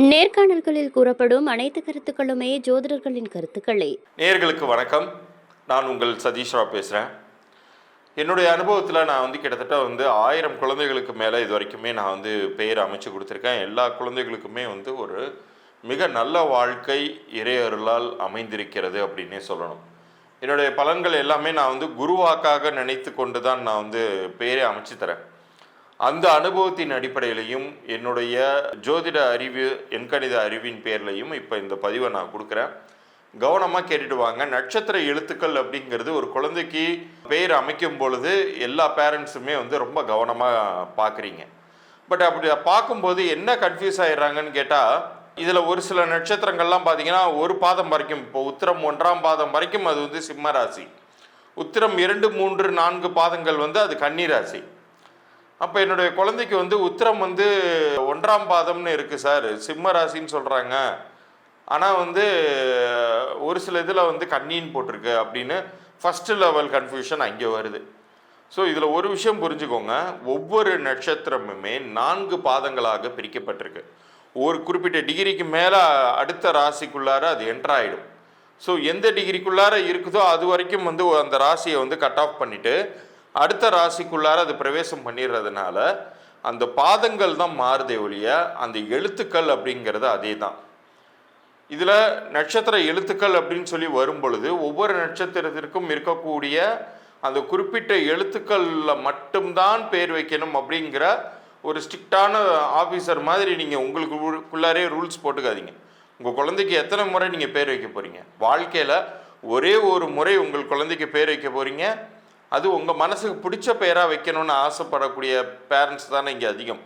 நேர்காணல்களில் கூறப்படும் அனைத்து கருத்துக்களுமே ஜோதிடர்களின் கருத்துக்களே. நேர்களுக்கு வணக்கம். நான் உங்கள் சதீஷ் பேசுகிறேன் என்னுடைய அனுபவத்தில் நான் வந்து கிட்டத்தட்ட வந்து ஆயிரம் குழந்தைகளுக்கு மேலே இது வரைக்குமே நான் வந்து பெயர் அமைச்சு கொடுத்துருக்கேன். எல்லா குழந்தைகளுக்குமே வந்து ஒரு மிக நல்ல வாழ்க்கை இறையருளால் அமைந்திருக்கிறது அப்படின்னே சொல்லணும். என்னுடைய பலன்கள் எல்லாமே நான் வந்து குருவாக்காக நினைத்து கொண்டு தான் நான் வந்து பெயரை அமைச்சு தரேன். அந்த அனுபவத்தின் அடிப்படையிலையும் என்னுடைய ஜோதிட அறிவு எண்கணித அறிவின் பேர்லையும் இப்போ இந்த பதிவை நான் கொடுக்குறேன். கவனமாக கேட்டுட்டு வாங்க. நட்சத்திர எழுத்துக்கள் அப்படிங்கிறது ஒரு குழந்தைக்கு பெயர் அமைக்கும் பொழுது எல்லா பேரண்ட்ஸுமே வந்து ரொம்ப கவனமாக பார்க்குறீங்க பட் அப்படி பார்க்கும்போது என்ன கன்ஃபியூஸ் ஆயிடுறாங்கன்னு கேட்டால் இதில் ஒரு சில நட்சத்திரங்கள்லாம் பார்த்தீங்கன்னா ஒரு பாதம் வரைக்கும் இப்போ உத்திரம் ஒன்றாம் பாதம் வரைக்கும் அது வந்து சிம்ம ராசி. உத்திரம் இரண்டு மூன்று நான்கு பாதங்கள் வந்து அது கன்னிராசி. அப்போ என்னுடைய குழந்தைக்கு வந்து உத்திரம் வந்து ஒன்றாம் பாதம்னு இருக்குது சார். சிம்ம ராசின்னு சொல்கிறாங்க ஆனால் வந்து ஒரு சில இதில் வந்து கண்ணின்னு போட்டிருக்கு அப்படின்னு ஃபஸ்ட்டு லெவல் கன்ஃபியூஷன் அங்கே வருது. ஸோ இதில் ஒரு விஷயம் புரிஞ்சுக்கோங்க. ஒவ்வொரு நட்சத்திரமுமே நான்கு பாதங்களாக பிரிக்கப்பட்டிருக்கு. ஒரு குறிப்பிட்ட டிகிரிக்கு மேலே அடுத்த ராசிக்குள்ளார அது என்ட்ராயிடும் ஸோ எந்த டிகிரிக்குள்ளார இருக்குதோ அது வரைக்கும் வந்து அந்த ராசியை வந்து கட் ஆஃப் பண்ணிவிட்டு அடுத்த ராசிக்குள்ளார அது பிரவேசம் பண்ணிடுறதுனால அந்த பாதங்கள் தான் மாறுதே ஒழிய அந்த எழுத்துக்கள் அப்படிங்கிறது அதே தான். இதில் நட்சத்திர எழுத்துக்கள் அப்படின்னு சொல்லி வரும் பொழுது ஒவ்வொரு நட்சத்திரத்திற்கும் இருக்கக்கூடிய அந்த குறிப்பிட்ட எழுத்துக்களில் மட்டும்தான் பேர் வைக்கணும் அப்படிங்கிற ஒரு ஸ்ட்ரிக்டான ஆஃபீஸர் மாதிரி நீங்கள் உங்களுக்கு உள்ளாரே ரூல்ஸ் போட்டுக்காதீங்க. உங்கள் குழந்தைக்கு எத்தனை முறை நீங்கள் பேர் வைக்க போகிறீங்க வாழ்க்கையில் ஒரே ஒரு முறை உங்கள் குழந்தைக்கு பேர் வைக்க போகிறீங்க அது உங்கள் மனசுக்கு பிடிச்ச பேராக வைக்கணும்னு ஆசைப்படக்கூடிய பேரண்ட்ஸ் தானே இங்கே அதிகம்.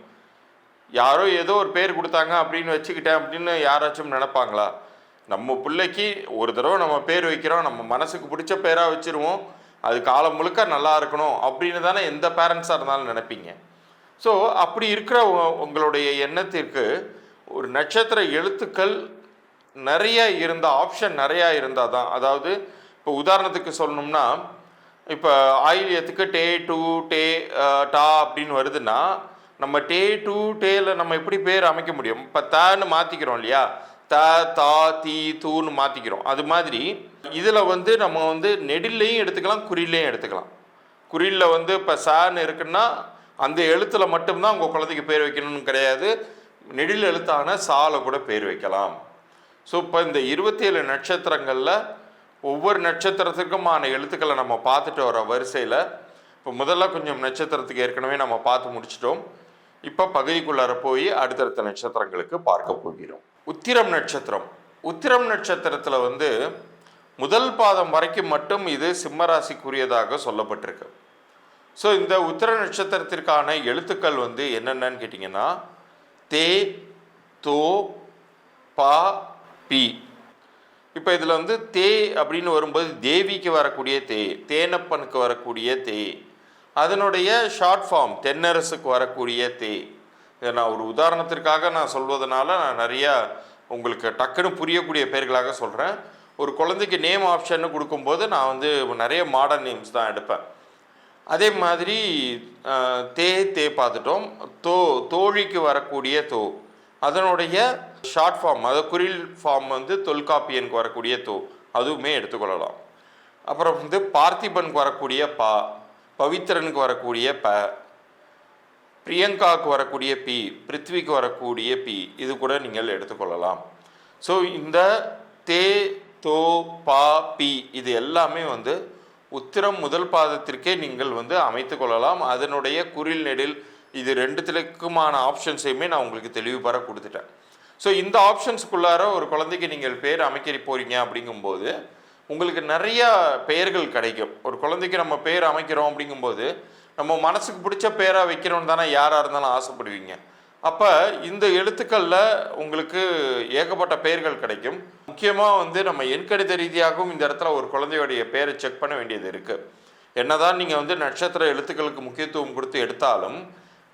யாரோ ஏதோ ஒரு பேர் கொடுத்தாங்க அப்படின்னு வச்சுக்கிட்டேன் அப்படின்னு யாராச்சும் நினைப்பாங்களா? நம்ம பிள்ளைக்கு ஒரு தடவை நம்ம பேர் வைக்கிறோம் நம்ம மனசுக்கு பிடிச்ச பேராக வச்சிருவோம் அது காலம் முழுக்க நல்லா இருக்கணும் அப்படின்னு தானே எந்த பேரண்ட்ஸாக இருந்தாலும் நினைப்பீங்க. ஸோ அப்படி இருக்கிற உங்களுடைய எண்ணத்திற்கு ஒரு நட்சத்திர எழுத்துக்கள் நிறைய இருந்தால் ஆப்ஷன் நிறையா இருந்தால் தான் அதாவது இப்போ உதாரணத்துக்கு சொல்லணும்னா இப்போ ஆயிலியத்துக்கு டே டூ டே டா அப்படின்னு வருதுன்னா நம்ம டே டூ டேல நம்ம எப்படி பேர் அமைக்க முடியும்? இப்போ தான்னு மாற்றிக்கிறோம் இல்லையா? த தா தீ தூன்னு மாற்றிக்கிறோம் அது மாதிரி இதில் வந்து நம்ம வந்து நெடில்லையும் எடுத்துக்கலாம் குறிலையும் எடுத்துக்கலாம். குறிலில் வந்து இப்போ சான்னு இருக்குன்னா அந்த எழுத்தில் மட்டும்தான் உங்கள் குழந்தைக்கு பேர் வைக்கணும்னு கிடையாது. நெடில் எழுத்தான சால கூட பேர் வைக்கலாம். ஸோ இப்போ இந்த இருபத்தி ஏழு நட்சத்திரங்களில் ஒவ்வொரு நட்சத்திரத்துக்குமான எழுத்துக்களை நம்ம பார்த்துட்டு வர வரிசையில் இப்போ முதல்ல கொஞ்சம் நட்சத்திரத்துக்கு ஏற்கனவே நம்ம பார்த்து முடிச்சிட்டோம். இப்போ பகுதிக்குள்ளார போய் அடுத்தடுத்த நட்சத்திரங்களுக்கு பார்க்க போகிறோம். உத்திரம் நட்சத்திரம். உத்திரம் நட்சத்திரத்தில் வந்து முதல் பாதம் வரைக்கும் மட்டும் இது சிம்மராசிக்குரியதாக சொல்லப்பட்டிருக்கு. ஸோ இந்த உத்திர நட்சத்திரத்திற்கான எழுத்துக்கள் வந்து என்னென்னு கேட்டிங்கன்னா தே தோ பா பி. இப்போ இதில் வந்து தே அப்படின்னு வரும்போது தேவிக்கு வரக்கூடிய தே தேனப்பனுக்கு வரக்கூடிய தே அதனுடைய ஷார்ட் ஃபார்ம் தென்னரசுக்கு வரக்கூடிய தே. இதை நான் ஒரு உதாரணத்திற்காக நான் சொல்வதனால நான் நிறையா உங்களுக்கு டக்குன்னு புரியக்கூடிய பெயர்களாக சொல்கிறேன் ஒரு குழந்தைக்கு நேம் ஆப்ஷன் கொடுக்கும்போது நான் வந்து நிறைய மாடர்ன் நேம்ஸ் தான் எடுப்பேன். அதே மாதிரி தே தே பார்த்துட்டோம். தோ தோழிக்கு வரக்கூடிய தோ. அதனுடைய ஷார்ட் ஃபார்ம் அதாவது குறில் ஃபார்ம் வந்து தொல்காப்பியனுக்கு வரக்கூடிய தோ அதுவுமே எடுத்துக்கொள்ளலாம். அப்புறம் வந்து பார்த்திபனுக்கு வரக்கூடிய பா பவித்ரனுக்கு வரக்கூடிய ப பிரியங்காவுக்கு வரக்கூடிய பி பிருத்விக்கு வரக்கூடிய பி இது கூட நீங்கள் எடுத்துக்கொள்ளலாம். ஸோ இந்த தே தோ பா பி இது எல்லாமே வந்து உத்திரம் முதல் பாதத்திற்கே நீங்கள் வந்து அமைத்து கொள்ளலாம். அதனுடைய குறில் நெடில் இது ரெண்டுத்துக்குமான ஆப்ஷன்ஸையுமே நான் உங்களுக்கு தெளிவுபெற கொடுத்துட்டேன். ஸோ இந்த ஆப்ஷன்ஸுக்குள்ளார ஒரு குழந்தைக்கு நீங்கள் பேர் அமைக்க போகிறீங்க அப்படிங்கும்போது உங்களுக்கு நிறையா பெயர்கள் கிடைக்கும். ஒரு குழந்தைக்கு நம்ம பேர் அமைக்கிறோம் அப்படிங்கும்போது நம்ம மனசுக்கு பிடிச்ச பேராக வைக்கிறோம்னு தானே யாராக இருந்தாலும் ஆசைப்படுவீங்க. அப்போ இந்த எழுத்துக்களில் உங்களுக்கு ஏகப்பட்ட பெயர்கள் கிடைக்கும். முக்கியமாக வந்து நம்ம எண்கணித ரீதியாகவும் இந்த இடத்துல ஒரு குழந்தையோடைய பேரை செக் பண்ண வேண்டியது இருக்குது என்னதான் நீங்கள் வந்து நட்சத்திர எழுத்துக்களுக்கு முக்கியத்துவம் கொடுத்து எடுத்தாலும்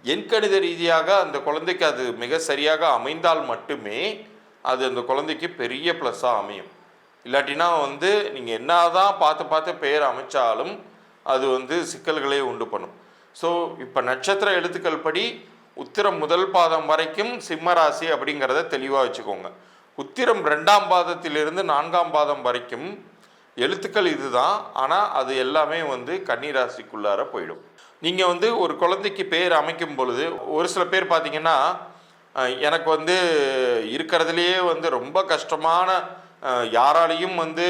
எண்கணித ரீதியாக அந்த குழந்தைக்கு அது மிக சரியாக அமைந்தால் மட்டுமே அது அந்த குழந்தைக்கு பெரிய ப்ளஸ்ஸாக அமையும். இல்லாட்டினா வந்து நீங்கள் என்னதான் பார்த்து பார்த்து பெயர் அமைச்சாலும் அது வந்து சிக்கல்களே உண்டு பண்ணும். ஸோ இப்போ நட்சத்திர எழுத்துக்கள் படி உத்திரம் முதல் பாதம் வரைக்கும் சிம்மராசி அப்படிங்கிறத தெளிவாக வச்சுக்கோங்க. உத்திரம் ரெண்டாம் பாதத்திலிருந்து நான்காம் பாதம் வரைக்கும் எழுத்துக்கள் இதுதான். ஆனால் அது எல்லாமே வந்து கன்னிராசிக்குள்ளார போயிடும். நீங்கள் வந்து ஒரு குழந்தைக்கு பேர் அமைக்கும் பொழுது ஒரு சில பேர் பார்த்தீங்கன்னா எனக்கு வந்து இருக்கிறதுலையே வந்து ரொம்ப கஷ்டமான யாராலையும் வந்து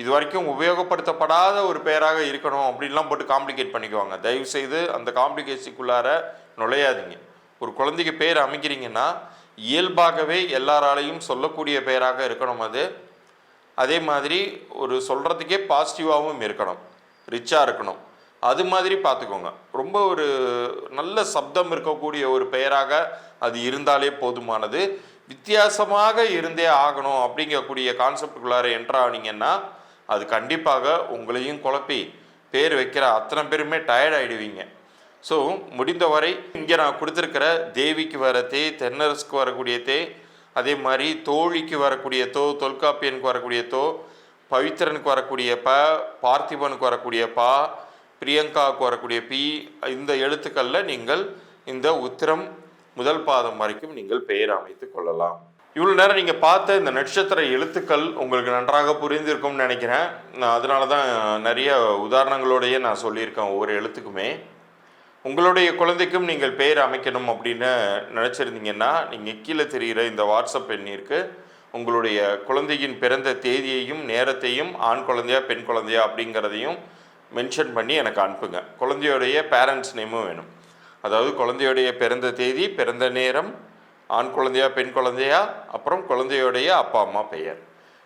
இது வரைக்கும் உபயோகப்படுத்தப்படாத ஒரு பெயராக இருக்கணும் அப்படின்லாம் போட்டு காம்ப்ளிகேட் பண்ணிக்குவாங்க. தயவு செய்து அந்த காம்ப்ளிகேஷனுக்குள்ளார நுழையாதீங்க. ஒரு குழந்தைக்கு பேர் அமைக்கிறீங்கன்னா இயல்பாகவே எல்லாராலையும் சொல்லக்கூடிய பெயராக இருக்கணும் அது. அதே மாதிரி ஒரு சொல்கிறதுக்கே பாசிட்டிவாகவும் இருக்கணும். ரிச்சாக இருக்கணும். அது மாதிரி பார்த்துக்கோங்க. ரொம்ப ஒரு நல்ல சப்தம் இருக்கக்கூடிய ஒரு பெயராக அது இருந்தாலே போதுமானது. வித்தியாசமாக இருந்தே ஆகணும் அப்படிங்கக்கூடிய கான்செப்டுக்குள்ளார என்ட்ரு ஆனீங்கன்னா அது கண்டிப்பாக உங்களையும் குழப்பி பேர் வைக்கிற அத்தனை பேருமே டயர்ட் ஆகிடுவீங்க ஸோ முடிந்தவரை இங்கே நான் கொடுத்துருக்கிற தேவிக்கு வர தே தென்னரசுக்கு வரக்கூடிய தே அதே மாதிரி தோழிக்கு வரக்கூடிய தோ தொல்காப்பியனுக்கு வரக்கூடிய தோ பவித்திரனுக்கு வரக்கூடிய ப பார்த்திபனுக்கு வரக்கூடிய பா பிரியங்காவுக்கு வரக்கூடிய பி இந்த எழுத்துக்களில் நீங்கள் இந்த உத்திரம் முதல் பாதம் வரைக்கும் நீங்கள் பெயர் அமைத்து கொள்ளலாம். இவ்வளோ நேரம் நீங்கள் பார்த்த இந்த நட்சத்திர எழுத்துக்கள் உங்களுக்கு நன்றாக புரிந்திருக்கும்னு நினைக்கிறேன். நான் அதனால தான் நிறைய உதாரணங்களோடையே நான் சொல்லியிருக்கேன் ஒவ்வொரு எழுத்துக்குமே. உங்களுடைய குழந்தைக்கும் நீங்கள் பெயர் அமைக்கணும் அப்படின்னு நினச்சிருந்தீங்கன்னா நீங்கள் கீழே தெரிகிற இந்த வாட்ஸ்அப் எண்ணிற்கு உங்களுடைய குழந்தையின் பிறந்த தேதியையும் நேரத்தையும் ஆண் குழந்தையா பெண் குழந்தையா அப்படிங்கிறதையும் மென்ஷன் பண்ணி எனக்கு அனுப்புங்க. குழந்தையோடைய பேரண்ட்ஸ் நேமும் வேணும். அதாவது குழந்தையோடைய பிறந்த தேதி பிறந்த நேரம் ஆண் குழந்தையா பெண் குழந்தையா அப்புறம் குழந்தையோடைய அப்பா அம்மா பெயர்.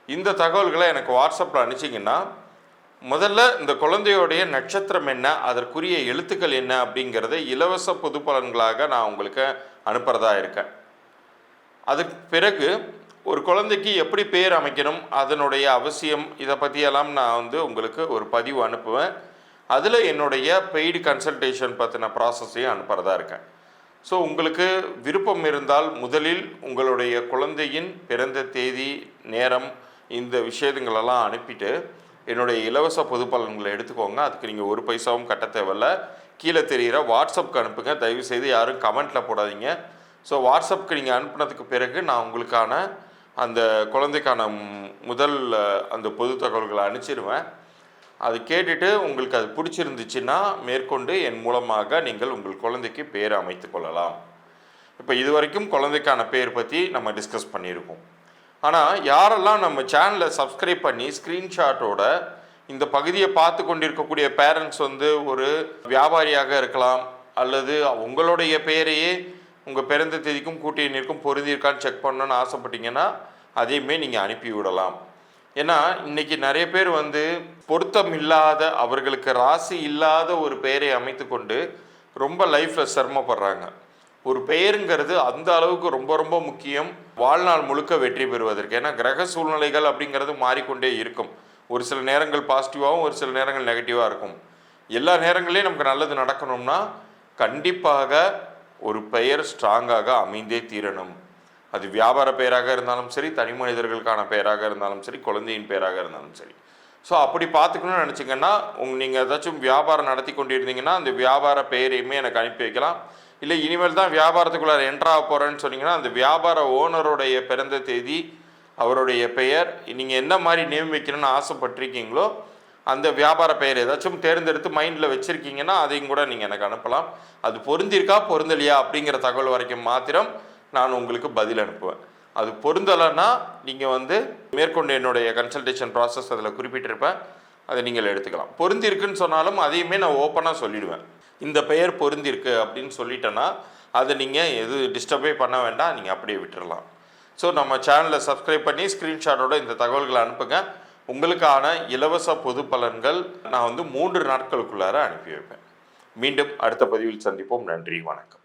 இந்த தகவல்களை எனக்கு வாட்ஸ்அப்பில் அனுப்பிச்சிங்கன்னா முதல்ல இந்த குழந்தையோடைய நட்சத்திரம் என்ன அதற்குரிய எழுத்துக்கள் என்ன அப்படிங்கிறத இலவச பொது பலன்களாக நான் உங்களுக்கு அனுப்புகிறதா இருக்கேன். அதுக்கு பிறகு ஒரு குழந்தைக்கு எப்படி பேர் அமைக்கணும் அதனுடைய அவசியம் இதை பற்றியெல்லாம் நான் வந்து உங்களுக்கு ஒரு பதிவு அனுப்புவேன். அதில் என்னுடைய பெய்டு கன்சல்டேஷன் பற்றின ப்ராசஸையும் அனுப்புகிறதா இருக்கேன். ஸோ உங்களுக்கு விருப்பம் இருந்தால் முதலில் உங்களுடைய குழந்தையின் பிறந்த தேதி நேரம் இந்த விஷயங்களெல்லாம் அனுப்பிட்டு என்னுடைய இலவச பொது பலன்களை எடுத்துக்கோங்க. அதுக்கு நீங்கள் ஒரு பைசாவும் கட்ட தேவையில்ல. கீழே தெரிகிற வாட்ஸ்அப்க்கு அனுப்புங்க. தயவு செய்து யாரும் கமெண்ட்டில் போடாதீங்க. ஸோ வாட்ஸ்அப்க்கு நீங்கள் அனுப்புனதுக்கு பிறகு நான் உங்களுக்கான அந்த குழந்தைக்கான முதல் அந்த பொது தகவல்களை அனுப்பிச்சிருவேன். அது கேட்டுட்டு உங்களுக்கு அது பிடிச்சிருந்துச்சுன்னா மேற்கொண்டு என் மூலமாக நீங்கள் உங்கள் குழந்தைக்கு பேர் அமைத்து கொள்ளலாம். இப்போ இது வரைக்கும் குழந்தைக்கான பேர் பற்றி நம்ம டிஸ்கஸ் பண்ணியிருக்கோம். ஆனால் யாரெல்லாம் நம்ம சேனலை சப்ஸ்கிரைப் பண்ணி ஸ்க்ரீன்ஷாட்டோட இந்த பகுதியை பார்த்து கொண்டிருக்கக்கூடிய பேரண்ட்ஸ் வந்து ஒரு வியாபாரியாக இருக்கலாம் அல்லது உங்களுடைய பெயரையே உங்கள் பிறந்த தேதிக்கும் கூட்டி எண்ணிற்கும் பொருந்திருக்கான்னு செக் பண்ணணும்னு ஆசைப்பட்டீங்கன்னா அதையுமே நீங்கள் அனுப்பி விடலாம். ஏன்னா இன்றைக்கி நிறைய பேர் வந்து பொருத்தம் இல்லாத அவர்களுக்கு ராசி இல்லாத ஒரு பெயரை அமைத்து கொண்டு ரொம்ப லைஃப்பில் சிரமப்படுறாங்க. ஒரு பெயருங்கிறது அந்த அளவுக்கு ரொம்ப ரொம்ப முக்கியம். வாழ்நாள் முழுக்க வெற்றி பெறுவதற்கு. ஏன்னா கிரக சூழ்நிலைகள் அப்படிங்கிறது மாறிக்கொண்டே இருக்கும். ஒரு சில நேரங்கள் பாசிட்டிவாகவும் ஒரு சில நேரங்கள் நெகட்டிவாக இருக்கும். எல்லா நேரங்களையும் நமக்கு நல்லது நடக்கணும்னா கண்டிப்பாக ஒரு பெயர் ஸ்ட்ராங்காக அமைந்தே தீரணும். அது வியாபார பெயராக இருந்தாலும் சரி தனி மனிதர்களுக்கான பெயராக இருந்தாலும் சரி குழந்தையின் பெயராக இருந்தாலும் சரி. ஸோ அப்படி பார்த்துக்கணும்னு நினச்சிங்கன்னா உங்க நீங்கள் ஏதாச்சும் வியாபாரம் நடத்தி கொண்டிருந்தீங்கன்னா அந்த வியாபார பெயரையுமே எனக்கு அனுப்பி வைக்கலாம். இல்லை இனிமேல் தான் வியாபாரத்துக்குள்ளார என்ட்ராக போகிறேன்னு சொன்னீங்கன்னா அந்த வியாபார ஓனருடைய பிறந்த தேதி அவருடைய பெயர் நீங்கள் என்ன மாதிரி நியமிக்கணும்னு ஆசைப்பட்டிருக்கீங்களோ அந்த வியாபார பெயர் ஏதாச்சும் தேர்ந்தெடுத்து மைண்டில் வச்சுருக்கீங்கன்னா அதையும் கூட நீங்கள் எனக்கு அனுப்பலாம். அது பொருந்திருக்கா பொருந்தலையா அப்படிங்கிற தகவல் வரைக்கும் மாத்திரம் நான் உங்களுக்கு பதில் அனுப்புவேன். அது பொருந்தலைன்னா நீங்கள் வந்து மேற்கொண்டு என்னுடைய கன்சல்டேஷன் ப்ராசஸ் அதில் குறிப்பிட்டிருப்பேன். அதை நீங்கள் எடுத்துக்கலாம். பொருந்திருக்குன்னு சொன்னாலும் அதையுமே நான் ஓப்பனாக சொல்லிடுவேன். இந்த பெயர் பொருந்திருக்கு அப்படின்னு சொல்லிட்டேன்னா அதை நீங்கள் எது டிஸ்டர்பே பண்ண வேண்டாம் நீங்கள் அப்படியே விட்டுடலாம் ஸோ நம்ம சேனலை சப்ஸ்கிரைப் பண்ணி ஸ்க்ரீன்ஷாட்டோட இந்த தகவல்களை அனுப்புங்க. உங்களுக்கான இலவச பொது பலன்கள் நான் வந்து மூன்று நாட்களுக்குள்ளார அனுப்பி வைப்பேன். மீண்டும் அடுத்த பதிவில் சந்திப்போம். நன்றி வணக்கம்.